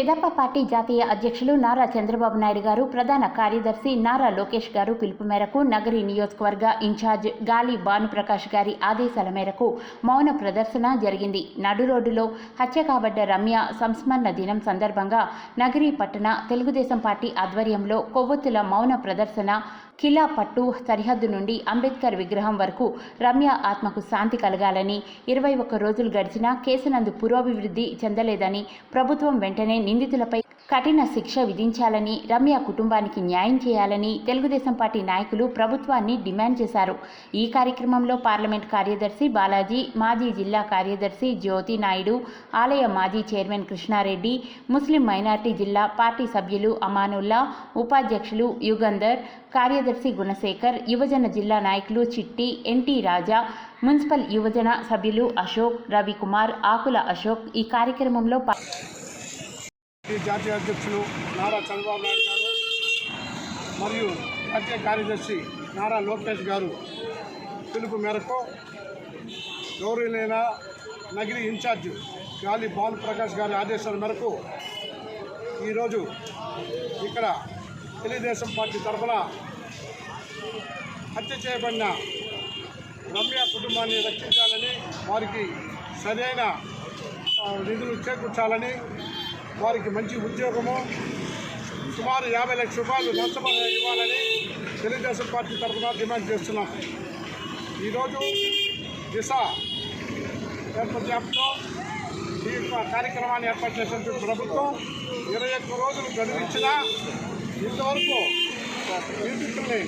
తెదేపా party జాతీయ అధ్యక్షులు నారా చంద్రబాబు నాయుడు గారు ప్రధాన కార్యదర్శి నారా లోకేష్ గారు పిలుపు మేరకు నగరి నియోజకవర్గ ఇన్ఛార్జ్ గాలి భానుప్రకాష్ గారి ఆదేశాల మేరకు మౌన ప్రదర్శన జరిగింది. నడు రోడ్డులో హత్య కాబడ్డ రమ్య సంస్మరణ దినం సందర్భంగా నగరి పట్టణ తెలుగుదేశం పార్టీ ఆధ్వర్యంలో కొవ్వొత్తుల మౌన ప్రదర్శన కిలా పట్టు సరిహద్దు నుండి అంబేద్కర్ విగ్రహం వరకు రమ్య ఆత్మకు శాంతి కలగాలని ఇరవై ఒక్క రోజులు గడిచినా కేసునందు పురోభివృద్ధి చెందలేదని ప్రభుత్వం వెంటనే నిందితులపై కఠిన శిక్ష విధించాలని రమ్య కుటుంబానికి న్యాయం చేయాలని తెలుగుదేశం పార్టీ నాయకులు ప్రభుత్వాన్ని డిమాండ్ చేశారు. ఈ కార్యక్రమంలో పార్లమెంట్ కార్యదర్శి బాలాజీ మాజీ జిల్లా కార్యదర్శి జ్యోతి నాయుడు ఆలయ మాజీ చైర్మన్ కృష్ణారెడ్డి ముస్లిం మైనార్టీ జిల్లా పార్టీ సభ్యులు అమానుల్లా ఉపాధ్యక్షులు యుగంధర్ కార్యదర్శి గుణశేఖర్ యువజన జిల్లా నాయకులు చిట్టి ఎన్టీ రాజా మున్సిపల్ యువజన సభ్యులు అశోక్ రవికుమార్ ఆకుల అశోక్ ఈ కార్యక్రమంలో ఈ జాతీయ అధ్యక్షులు నారా చంద్రబాబు నాయుడు గారు మరియు జాతీయ కార్యదర్శి నారా లోకేష్ గారు పిలుపు మేరకు గౌరవనీయులైన నగిరి ఇన్ఛార్జ్ గాలి భాను ప్రకాష్ గారి ఆదేశాల మేరకు ఈరోజు ఇక్కడ తెలుగుదేశం పార్టీ తరఫున హత్య చేయబడిన రమ్య కుటుంబాన్ని రక్షించాలని వారికి సరైన నిధులు చేకూర్చాలని వారికి మంచి ఉద్యోగము. సుమారు యాభై లక్షల రూపాయలు నష్టపరిహారం ఇవ్వాలని తెలుగుదేశం పార్టీ తరఫున డిమాండ్ చేస్తున్నాం. ఈరోజు దిశ ఏర్పాటు ఈ యొక్క కార్యక్రమాన్ని ఏర్పాటు చేసినటువంటి ప్రభుత్వం ఇరవై ఒక్క రోజులు గడువించినా ఇంతవరకు నిందితుల్ని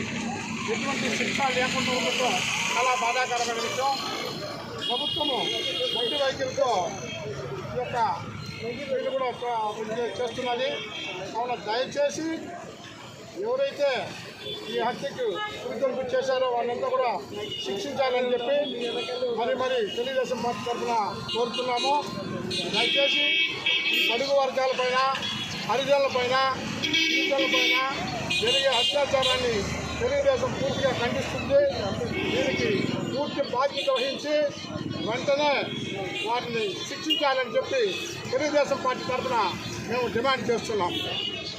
ఎటువంటి శిక్ష లేకుండా ఉండటం చాలా బాధాకరమైన విషయం. ప్రభుత్వము మట్టి వైఖరితో ఈ యొక్క వీళ్ళు కూడా ఒక చేస్తున్నది. కావున దయచేసి ఎవరైతే ఈ హత్యకు ఉద్యోగం చేశారో వాళ్ళంతా కూడా శిక్షించాలని చెప్పి మరి మరి తెలుగుదేశం పార్టీ తరఫున కోరుతున్నాము. దయచేసి ఈ బడుగు వర్గాలపైన హరిజనులపైన పైన జరిగే అత్యాచారాన్ని తెలుగుదేశం పూర్తిగా ఖండిస్తుంది. దీనికి పూర్తి బాధ్యత వహించి వెంటనే వారిని శిక్షించాలని చెప్పి తెలుగుదేశం పార్టీ తరఫున మేము డిమాండ్ చేస్తున్నాం.